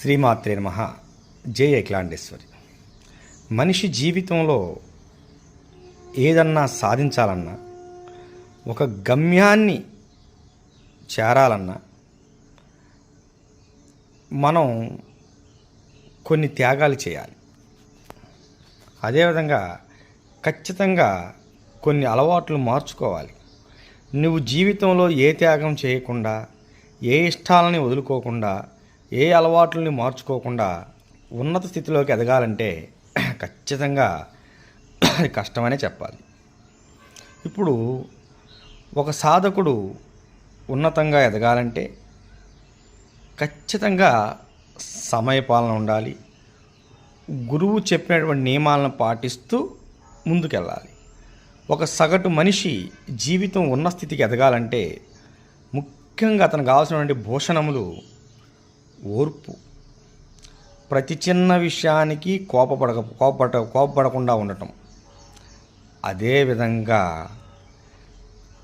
శ్రీమాత్రే నమ. జై ఏక్లాండేశ్వరి. మనిషి జీవితంలో ఏదన్నా సాధించాలన్నా ఒక గమ్యాన్ని చేరాలన్నా మనం కొన్ని త్యాగాలు చేయాలి. అదేవిధంగా ఖచ్చితంగా కొన్ని అలవాట్లు మార్చుకోవాలి. నువ్వు జీవితంలో ఏ త్యాగం చేయకుండా ఏ ఇష్టాలని వదులుకోకుండా ఏ అలవాట్లని మార్చుకోకుండా ఉన్నత స్థితిలోకి ఎదగాలంటే ఖచ్చితంగా అది కష్టమనే చెప్పాలి. ఇప్పుడు ఒక సాధకుడు ఉన్నతంగా ఎదగాలంటే ఖచ్చితంగా సమయపాలన ఉండాలి. గురువు చెప్పినటువంటి నియమాలను పాటిస్తూ ముందుకెళ్ళాలి. ఒక సగటు మనిషి జీవితం ఉన్న స్థితికి ఎదగాలంటే ముఖ్యంగా అతను కావాల్సినటువంటి భూషణములు ఓర్పు. ప్రతి చిన్న విషయానికి కోపపడక కోపపడ కోపపడకుండా ఉండటం. అదేవిధంగా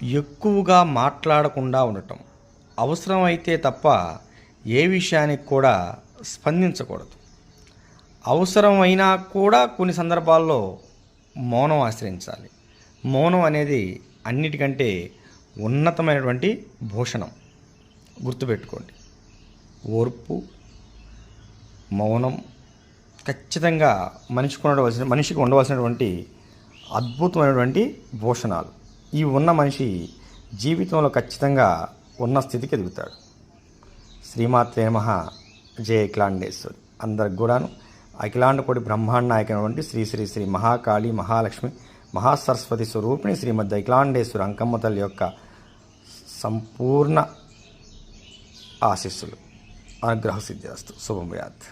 ఎక్కువగా మాట్లాడకుండా ఉండటం. అవసరమైతే తప్ప ఏ విషయానికి కూడా స్పందించకూడదు. అవసరమైనా కూడా కొన్ని సందర్భాల్లో మౌనం ఆశ్రయించాలి. మౌనం అనేది అన్నిటికంటే ఉన్నతమైనటువంటి భూషణం. గుర్తుపెట్టుకోండి. ఓర్పు మౌనం ఖచ్చితంగా మనిషికి ఉండవలసిన మనిషికి ఉండవలసినటువంటి అద్భుతమైనటువంటి భూషణాలు ఈ ఉన్న మనిషి జీవితంలో ఖచ్చితంగా ఉన్న స్థితికి ఎదుగుతాడు. శ్రీమాత్రే నమ. జయ అఖిలాండేశ్వరి. అందరికి కూడాను అఖిలాండ బ్రహ్మాండ నాయకైనటువంటి శ్రీ శ్రీ శ్రీ మహాకాళి మహాలక్ష్మి మహాసరస్వతి స్వరూపిణి శ్రీమద్ అఖిలాండేశ్వరి అంకమ్మ తల్లి యొక్క సంపూర్ణ ఆశీస్సులు. അനുഗ്രഹസിദ്ധാസ്തു ശുഭം വ്യാത്ത്